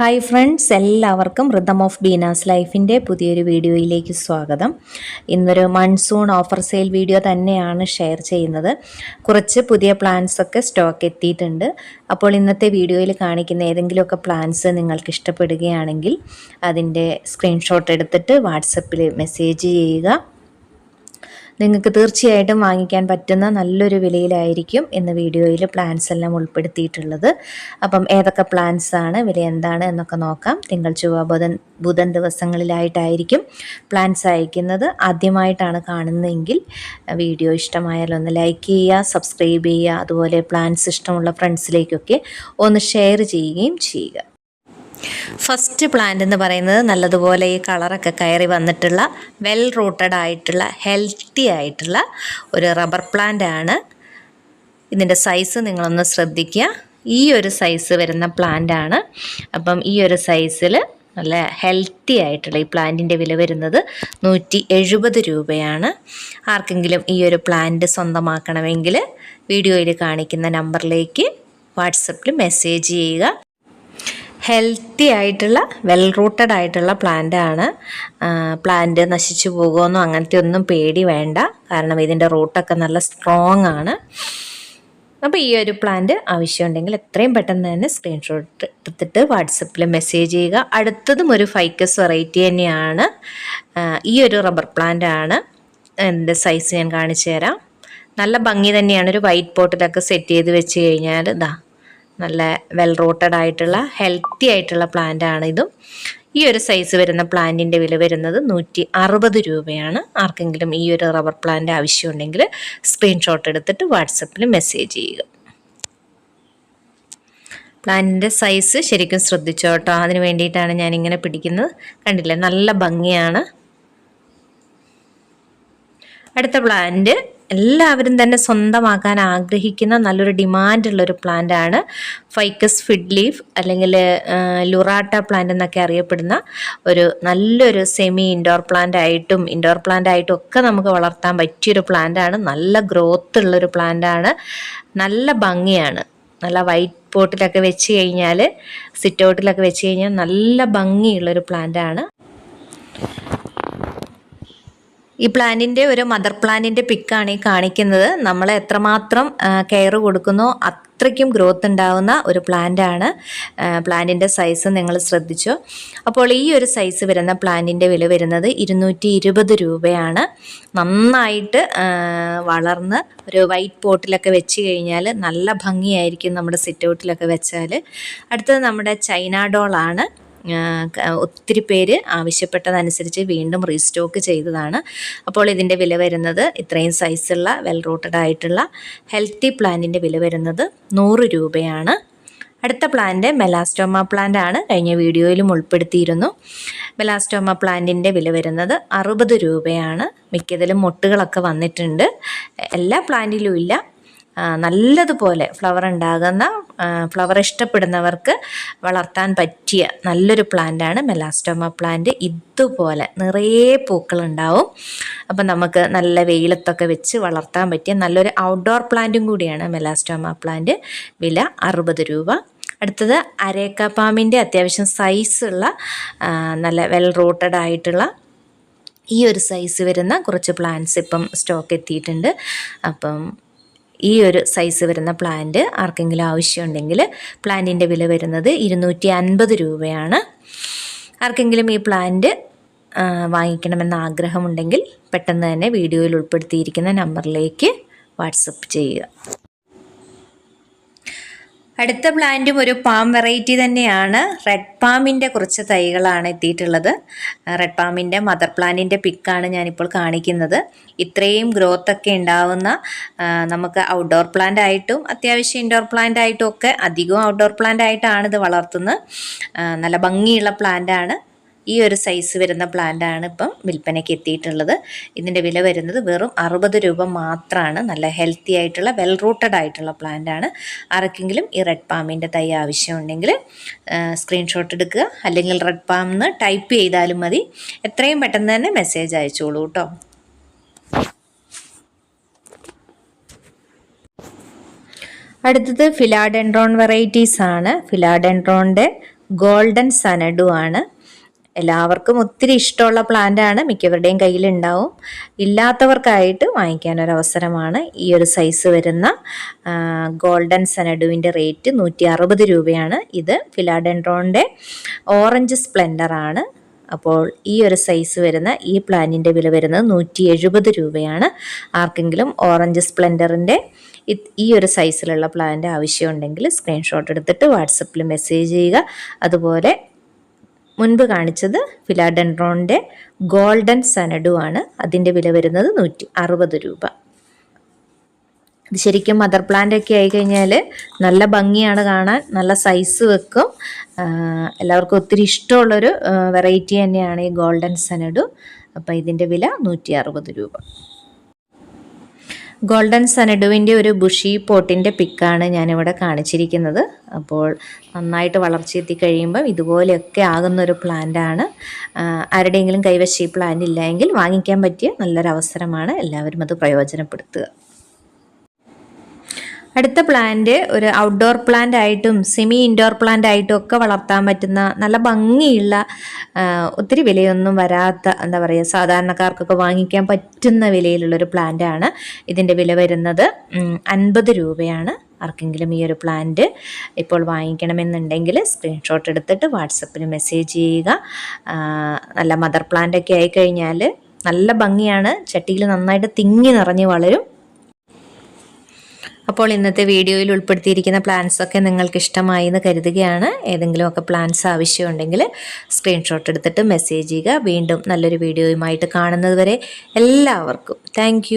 Hi friends എല്ലാവർക്കും rhythm of Beena's ലൈഫിന്റെ പുതിയൊരു വീഡിയോയിലേക്ക് സ്വാഗതം. ഇന്നൊരു മൺസൂൺ ഓഫർ സെയിൽ വീഡിയോ തന്നെയാണ് ഷെയർ ചെയ്യുന്നത്. കുറച്ച് പുതിയ പ്ലാൻസ് ഒക്കെ സ്റ്റോക്ക് എത്തിയിട്ടുണ്ട്. അപ്പോൾ ഇന്നത്തെ വീഡിയോയിൽ കാണിക്കുന്ന ഏതെങ്കിലുമൊക്കെ പ്ലാൻസ് നിങ്ങൾക്ക് ഇഷ്ടപ്പെടുകയാണെങ്കിൽ അതിന്റെ സ്ക്രീൻഷോട്ട് എടുത്തിട്ട് വാട്സപ്പിൽ മെസ്സേജ് ചെയ്യുക. നിങ്ങൾക്ക് തീർച്ചയായിട്ടും വാങ്ങിക്കാൻ പറ്റുന്ന നല്ലൊരു വിലയിലായിരിക്കും ഇന്ന് വീഡിയോയിൽ പ്ലാൻസ് എല്ലാം ഉൾപ്പെടുത്തിയിട്ടുള്ളത്. അപ്പം ഏതൊക്കെ പ്ലാൻസ് ആണ് വില എന്താണ് എന്നൊക്കെ നോക്കാം. തിങ്കൾ ചൊവ്വ ബുധൻ ബുധൻ ദിവസങ്ങളിലായിട്ടായിരിക്കും പ്ലാൻസ് അയക്കുന്നത്. ആദ്യമായിട്ടാണ് കാണുന്നതെങ്കിൽ വീഡിയോ ഇഷ്ടമായാൽ ഒന്ന് ലൈക്ക് ചെയ്യുക സബ്സ്ക്രൈബ് ചെയ്യുക അതുപോലെ പ്ലാൻസ് ഇഷ്ടമുള്ള ഫ്രണ്ട്സിലേക്കൊക്കെ ഒന്ന് ഷെയർ ചെയ്യുകയും ചെയ്യുക. ഫസ്റ്റ് പ്ലാന്റ് എന്ന് പറയുന്നത് നല്ലതുപോലെ ഈ കളറൊക്കെ കയറി വന്നിട്ടുള്ള വെൽ റൂട്ടഡ് ആയിട്ടുള്ള ഹെൽത്തി ആയിട്ടുള്ള ഒരു റബ്ബർ പ്ലാന്റ് ആണ്. ഇതിന്റെ സൈസ് നിങ്ങളൊന്ന് ശ്രദ്ധിക്കുക. ഈ ഒരു സൈസ് വരുന്ന പ്ലാന്റ് ആണ്. അപ്പം ഈ ഒരു സൈസിൽ നല്ല ഹെൽത്തി ആയിട്ടുള്ള ഈ പ്ലാന്റിന്റെ വില വരുന്നത് നൂറ്റി എഴുപത് രൂപയാണ്. ആർക്കെങ്കിലും ഈ ഒരു പ്ലാന്റ് സ്വന്തമാക്കണമെങ്കിൽ വീഡിയോയിൽ കാണിക്കുന്ന നമ്പറിലേക്ക് വാട്സപ്പിൽ മെസ്സേജ് ചെയ്യുക. ഹെൽത്തി ആയിട്ടുള്ള വെൽ റൂട്ടഡ് ആയിട്ടുള്ള പ്ലാന്റ് ആണ്. പ്ലാന്റ് നശിച്ചു പോകുമെന്നോ അങ്ങനത്തെ ഒന്നും പേടി വേണ്ട. കാരണം ഇതിന്റെ റൂട്ടൊക്കെ നല്ല സ്ട്രോങ് ആണ്. അപ്പോൾ ഈ ഒരു പ്ലാന്റ് ആവശ്യമുണ്ടെങ്കിൽ എത്രയും പെട്ടെന്ന് തന്നെ സ്ക്രീൻഷോട്ട് എടുത്തിട്ട് വാട്സപ്പിൽ മെസ്സേജ് ചെയ്യുക. അടുത്തതും ഒരു ഫൈക്കസ് വെറൈറ്റി തന്നെയാണ്. ഈ ഒരു റബ്ബർ പ്ലാന്റ് ആണ്. എന്റെ സൈസ് ഞാൻ കാണിച്ചു തരാം. നല്ല ഭംഗി തന്നെയാണ്. ഒരു വൈറ്റ് പോട്ടിലൊക്കെ സെറ്റ് ചെയ്ത് വെച്ച് കഴിഞ്ഞാൽ ഇതാ നല്ല വെൽ റൂട്ടഡ് ആയിട്ടുള്ള ഹെൽത്തി ആയിട്ടുള്ള പ്ലാന്റ് ആണ് ഇതും. ഈ ഒരു സൈസ് വരുന്ന പ്ലാന്റിന്റെ വില വരുന്നത് നൂറ്റി അറുപത് രൂപയാണ്. ആർക്കെങ്കിലും ഈ ഒരു റബ്ബർ പ്ലാന്റ് ആവശ്യമുണ്ടെങ്കിൽ സ്ക്രീൻഷോട്ട് എടുത്തിട്ട് വാട്സപ്പിൽ മെസ്സേജ് ചെയ്യുക. പ്ലാന്റിന്റെ സൈസ് ശരിക്കും ശ്രദ്ധിച്ചോട്ടോ അതിന് വേണ്ടിയിട്ടാണ് ഞാനിങ്ങനെ പിടിക്കുന്നത്. കണ്ടില്ലേ? നല്ല ഭംഗിയാണ്. അടുത്ത പ്ലാന്റ് എല്ലാവരും തന്നെ സ്വന്തമാക്കാൻ ആഗ്രഹിക്കുന്ന നല്ലൊരു ഡിമാൻഡുള്ള ഒരു പ്ലാന്റ് ആണ് ഫൈക്കസ് ഫിഡ് ലീഫ് അല്ലെങ്കിൽ ലുറാട്ട പ്ലാന്റ് എന്നൊക്കെ അറിയപ്പെടുന്ന ഒരു നല്ലൊരു സെമി ഇൻഡോർ പ്ലാന്റ് ആയിട്ടും ഇൻഡോർ പ്ലാന്റ് ആയിട്ടും ഒക്കെ നമുക്ക് വളർത്താൻ പറ്റിയൊരു പ്ലാന്റ് ആണ്. നല്ല ഗ്രോത്ത് ഉള്ളൊരു പ്ലാന്റ് ആണ്. നല്ല ഭംഗിയാണ്. നല്ല വൈറ്റ് പോട്ടിലൊക്കെ വെച്ച് കഴിഞ്ഞാൽ സിറ്റ് ഔട്ടിലൊക്കെ വെച്ച് കഴിഞ്ഞാൽ നല്ല ഭംഗിയുള്ളൊരു പ്ലാന്റ് ആണ്. ഈ പ്ലാന്റിന്റെ ഒരു മദർ പ്ലാന്റിന്റെ പിക്കാണ് ഈ കാണിക്കുന്നത്. നമ്മൾ എത്രമാത്രം കെയർ കൊടുക്കുന്നു അത്രയ്ക്കും ഗ്രോത്ത് ഉണ്ടാവുന്ന ഒരു പ്ലാന്റ് ആണ് പ്ലാന്റിന്റെ സൈസ് നിങ്ങൾ ശ്രദ്ധിച്ചു. അപ്പോൾ ഈ ഒരു സൈസ് വരുന്ന പ്ലാന്റിന്റെ വില വരുന്നത് ഇരുന്നൂറ്റി ഇരുപത് രൂപയാണ്. നന്നായിട്ട് വളർന്ന് ഒരു വൈറ്റ് പോട്ടിലൊക്കെ വെച്ച് കഴിഞ്ഞാൽ നല്ല ഭംഗിയായിരിക്കും നമ്മുടെ സിറ്റ് ഔട്ടിലൊക്കെ വെച്ചാൽ. അടുത്തത് നമ്മുടെ ചൈന ഡോളാണ്. ഒത്തിരി പേര് ആവശ്യപ്പെട്ടതനുസരിച്ച് വീണ്ടും റീസ്റ്റോക്ക് ചെയ്തതാണ്. അപ്പോൾ ഇതിന്റെ വില വരുന്നത് ഇത്രയും സൈസുള്ള വെൽ റൂട്ടഡ് ആയിട്ടുള്ള ഹെൽത്തി പ്ലാന്റിന്റെ വില വരുന്നത് നൂറ് രൂപയാണ്. അടുത്ത പ്ലാന്റ് മെലാസ്റ്റോമ പ്ലാന്റ് ആണ്. കഴിഞ്ഞ വീഡിയോയിലും ഉൾപ്പെടുത്തിയിരുന്നു. മെലാസ്റ്റോമ പ്ലാന്റിന്റെ വില വരുന്നത് അറുപത് രൂപയാണ്. മിക്കതിലും മുട്ടുകളൊക്കെ വന്നിട്ടുണ്ട്. എല്ലാ പ്ലാന്റിലും ഇല്ല. നല്ലതുപോലെ ഫ്ലവർ ഉണ്ടാകുന്ന ഫ്ലവർ ഇഷ്ടപ്പെടുന്നവർക്ക് വളർത്താൻ പറ്റിയ നല്ലൊരു പ്ലാന്റാണ് മെലാസ്റ്റോമ പ്ലാന്റ് ഇതുപോലെ നിറയെ പൂക്കളുണ്ടാവും. അപ്പം നമുക്ക് നല്ല വെയിലത്തൊക്കെ വെച്ച് വളർത്താൻ പറ്റിയ നല്ലൊരു ഔട്ട്ഡോർ പ്ലാന്റും കൂടിയാണ് മെലാസ്റ്റോമ പ്ലാന്റ് വില അറുപത് രൂപ. അടുത്തത് അരേക്ക പാമ്പിന്റെ അത്യാവശ്യം സൈസുള്ള നല്ല വെൽ റൂട്ടഡ് ആയിട്ടുള്ള ഈ ഒരു സൈസ് വരുന്ന കുറച്ച് പ്ലാന്റ്സ് ഇപ്പം സ്റ്റോക്ക് എത്തിയിട്ടുണ്ട്. അപ്പം ഈ ഒരു സൈസ് വരുന്ന പ്ലാന്റ് ആർക്കെങ്കിലും ആവശ്യമുണ്ടെങ്കിൽ പ്ലാന്റിന്റെ വില വരുന്നത് ഇരുന്നൂറ്റി അൻപത് രൂപയാണ്. ആർക്കെങ്കിലും ഈ പ്ലാന്റ് വാങ്ങിക്കണമെന്ന ആഗ്രഹമുണ്ടെങ്കിൽ പെട്ടെന്ന് തന്നെ വീഡിയോയിൽ ഉൾപ്പെടുത്തിയിരിക്കുന്ന നമ്പറിലേക്ക് വാട്സപ്പ് ചെയ്യുക. അടുത്ത പ്ലാന്റും ഒരു പാം വെറൈറ്റി തന്നെയാണ്. റെഡ് പാമിന്റെ കുറച്ച് തൈകളാണ് എത്തിയിട്ടുള്ളത്. റെഡ് പാമിന്റെ മദർ പ്ലാന്റിന്റെ പിക്കാണ് ഞാനിപ്പോൾ കാണിക്കുന്നത്. ഇത്രയും ഗ്രോത്ത് ഒക്കെ ഉണ്ടാവുന്ന നമുക്ക് ഔട്ട്ഡോർ പ്ലാന്റ് ആയിട്ടും അത്യാവശ്യം ഇൻഡോർ പ്ലാന്റ് ആയിട്ടും ഒക്കെ അധികവും ഔട്ട്ഡോർ പ്ലാന്റ് ആയിട്ടാണ് ഇത് വളർത്തുന്നത്. നല്ല ഭംഗിയുള്ള പ്ലാന്റ് ആണ്. ഈ ഒരു സൈസ് വരുന്ന പ്ലാന്റ് ആണ് ഇപ്പം വിൽപ്പനയ്ക്ക് എത്തിയിട്ടുള്ളത്. ഇതിന്റെ വില വരുന്നത് വെറും അറുപത് രൂപ മാത്രമാണ്. നല്ല ഹെൽത്തി ആയിട്ടുള്ള വെൽ റൂട്ടഡ് ആയിട്ടുള്ള പ്ലാന്റ് ആണ്. ആർക്കെങ്കിലും ഈ റെഡ് പാമ്പിന്റെ തൈ ആവശ്യമുണ്ടെങ്കിൽ സ്ക്രീൻഷോട്ട് എടുക്കുക. അല്ലെങ്കിൽ റെഡ് പാം എന്ന് ടൈപ്പ് ചെയ്താലും മതി. എത്രയും പെട്ടെന്ന് തന്നെ മെസ്സേജ് അയച്ചോളൂ കേട്ടോ അടുത്തത് ഫിലാഡെൻഡ്രോൺ വെറൈറ്റീസ് ആണ്. ഫിലാഡെൻഡ്രോണിന്റെ ഗോൾഡൻ സനഡു ആണ്. എല്ലാവർക്കും ഒത്തിരി ഇഷ്ടമുള്ള പ്ലാന്റ് ആണ്. മിക്കവരുടെയും കയ്യിലുണ്ടാവും ഇല്ലാത്തവർക്കായിട്ട് വാങ്ങിക്കാനൊരവസരമാണ് ഈ ഒരു സൈസ് വരുന്ന ഗോൾഡൻ സനഡുവിന്റെ റേറ്റ് നൂറ്റി അറുപത് രൂപയാണ്. ഇത് ഫിലാഡെൻഡ്രോണിന്റെ ഓറഞ്ച് സ്പ്ലെൻഡർ ആണ്. അപ്പോൾ ഈ ഒരു സൈസ് വരുന്ന ഈ പ്ലാനിന്റെ വില വരുന്നത് നൂറ്റി എഴുപത് രൂപയാണ്. ആർക്കെങ്കിലും ഓറഞ്ച് സ്പ്ലെൻഡറിന്റെ ഈ ഒരു സൈസിലുള്ള പ്ലാന്റ് ആവശ്യമുണ്ടെങ്കിൽ സ്ക്രീൻഷോട്ട് എടുത്തിട്ട് വാട്സപ്പിൽ മെസ്സേജ് ചെയ്യുക. അതുപോലെ മുൻപ് കാണിച്ചത് ഫിലാഡെൻഡ്രോണിന്റെ ഗോൾഡൻ സനഡു ആണ്. അതിന്റെ വില വരുന്നത് നൂറ്റി അറുപത് രൂപ. ഇത് ശരിക്കും മദർ പ്ലാന്റ് ഒക്കെ ആയി കഴിഞ്ഞാൽ നല്ല ഭംഗിയാണ് കാണാൻ. നല്ല സൈസ് വെക്കും. എല്ലാവർക്കും ഒത്തിരി ഇഷ്ടമുള്ളൊരു വെറൈറ്റി തന്നെയാണ് ഈ ഗോൾഡൻ സനഡു. അപ്പോൾ ഇതിന്റെ വില നൂറ്റി രൂപ. ഗോൾഡൻ സനഡുവിന്റെ ഒരു ബുഷി പോട്ടിന്റെ പിക്കാണ് ഞാനിവിടെ കാണിച്ചിരിക്കുന്നത്. അപ്പോൾ നന്നായിട്ട് വളർച്ചയെത്തി കഴിയുമ്പം ഇതുപോലെയൊക്കെ ആകുന്ന ഒരു പ്ലാന്റാണ് ആരുടെയെങ്കിലും കൈവശം ഈ പ്ലാന്റ് ഇല്ലെങ്കിൽ വാങ്ങിക്കാൻ പറ്റിയ നല്ലൊരവസരമാണ് എല്ലാവരും അത് പ്രയോജനപ്പെടുത്തുക. അടുത്ത പ്ലാന്റ് ഒരു ഔട്ട്ഡോർ പ്ലാന്റ് ആയിട്ടും സെമി ഇൻഡോർ പ്ലാന്റ് ആയിട്ടും ഒക്കെ വളർത്താൻ പറ്റുന്ന നല്ല ഭംഗിയുള്ള ഒത്തിരി വിലയൊന്നും വരാത്ത എന്താ പറയുക സാധാരണക്കാർക്കൊക്കെ വാങ്ങിക്കാൻ പറ്റുന്ന വിലയിലുള്ളൊരു പ്ലാന്റ് ആണ് ഇതിന്റെ വില വരുന്നത്. അൻപത് രൂപയാണ് ആർക്കെങ്കിലും ഈ ഒരു പ്ലാന്റ് ഇപ്പോൾ വാങ്ങിക്കണമെന്നുണ്ടെങ്കിൽ സ്ക്രീൻഷോട്ട് എടുത്തിട്ട് വാട്സപ്പിൽ മെസ്സേജ് ചെയ്യുക. നല്ല മദർ പ്ലാന്റ് ഒക്കെ ആയിക്കഴിഞ്ഞാൽ നല്ല ഭംഗിയാണ്. ചട്ടിയിൽ നന്നായിട്ട് തിങ്ങി നിറഞ്ഞ് വളരും. അപ്പോൾ ഇന്നത്തെ വീഡിയോയിൽ ഉൾപ്പെടുത്തിയിരിക്കുന്ന പ്ലാൻസ് ഒക്കെ നിങ്ങൾക്ക് ഇഷ്ടമായി എന്ന് കരുതുകയാണ്. ഏതെങ്കിലുമൊക്കെ പ്ലാൻസ് ആവശ്യമുണ്ടെങ്കിൽ സ്ക്രീൻഷോട്ട് എടുത്തിട്ട് മെസ്സേജ് ചെയ്യുക. വീണ്ടും നല്ലൊരു വീഡിയോയുമായിട്ട് കാണുന്നതുവരെ എല്ലാവർക്കും. താങ്ക്